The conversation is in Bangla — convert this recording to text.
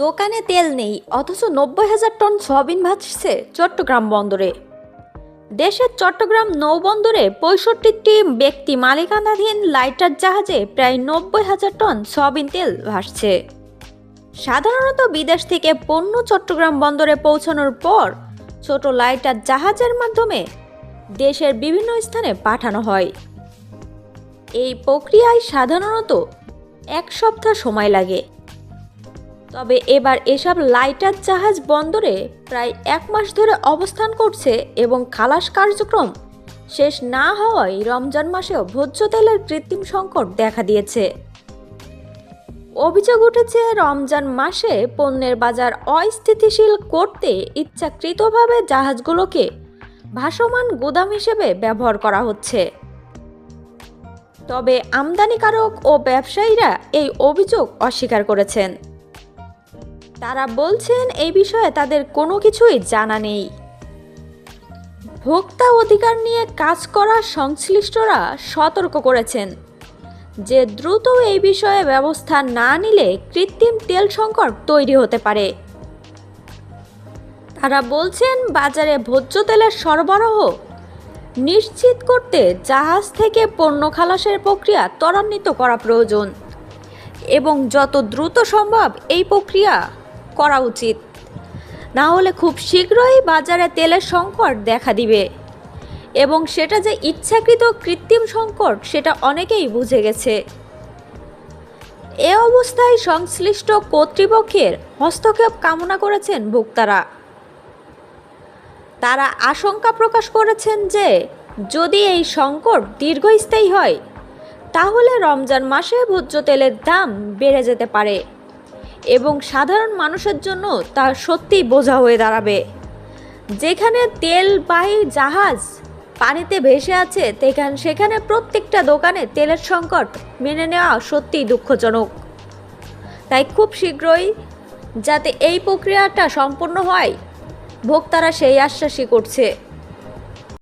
দোকানে তেল নেই, অথচ নব্বই হাজার টন সয়াবিন ভাসছে চট্টগ্রাম বন্দরে। দেশের চট্টগ্রাম নৌবন্দরে পঁয়ষট্টিটি ব্যক্তি মালিকানাধীন লাইটার জাহাজে প্রায় নব্বই হাজার টন সয়াবিন তেল ভাসছে। সাধারণত বিদেশ থেকে পণ্য চট্টগ্রাম বন্দরে পৌঁছানোর পর ছোট লাইটার জাহাজের মাধ্যমে দেশের বিভিন্ন স্থানে পাঠানো হয়। এই প্রক্রিয়ায় সাধারণত এক সপ্তাহ সময় লাগে। তবে এবার এসব লাইটার জাহাজ বন্দরে প্রায় এক মাস ধরে অবস্থান করছে এবং খালাস কার্যক্রম শেষ না হওয়ায় রমজান মাসেও ভোজ্য তেলের কৃত্রিম সংকট দেখা দিয়েছে। অভিযোগ উঠেছে, রমজান মাসে পণ্যের বাজার অস্থিতিশীল করতে ইচ্ছাকৃতভাবে জাহাজগুলোকে ভাসমান গুদাম হিসেবে ব্যবহার করা হচ্ছে। তবে আমদানিকারক ও ব্যবসায়ীরা এই অভিযোগ অস্বীকার করেছেন। তারা বলছেন এই বিষয়ে তাদের কোনো কিছুই জানা নেই। ভোক্তা অধিকার নিয়ে কাজ করা সংশ্লিষ্টরা সতর্ক করেছেন। যে দ্রুত এই বিষয়ে ব্যবস্থা না নিলে কৃত্রিম তেল সংকট তৈরি হতে পারে। তারা বলছেন, বাজারে ভোজ্য তেলের সরবরাহ নিশ্চিত করতে জাহাজ থেকে পণ্য খালাসের প্রক্রিয়া ত্বরান্বিত করা প্রয়োজন এবং যত দ্রুত সম্ভব এই প্রক্রিয়া করা উচিত। না হলে খুব শীঘ্রই বাজারে তেলের সংকট দেখা দিবে। এবং সেটা যে ইচ্ছাকৃত কৃত্রিম সংকট, সেটা অনেকেই বুঝে গেছে। এ অবস্থায় সংশ্লিষ্ট কর্তৃপক্ষের হস্তক্ষেপ কামনা করেছেন ভোক্তারা। তারা আশঙ্কা প্রকাশ করেছেন যে, যদি এই সংকট দীর্ঘস্থায়ী হয়, তাহলে রমজান মাসে ভোজ্য তেলের দাম বেড়ে যেতে পারে। এবং সাধারণ মানুষের জন্য তা সত্যিই বোঝা হয়ে দাঁড়াবে। যেখানে তেলবাহী জাহাজ পানিতে ভেসে আছে, তেখান সেখানে প্রত্যেকটা দোকানে তেলের সংকট মেনে নেওয়া সত্যিই দুঃখজনক। তাই খুব শীঘ্রই যাতে এই প্রক্রিয়াটা সম্পূর্ণ হয়, ভোক্তারা সেই আশ্বাসই করছে।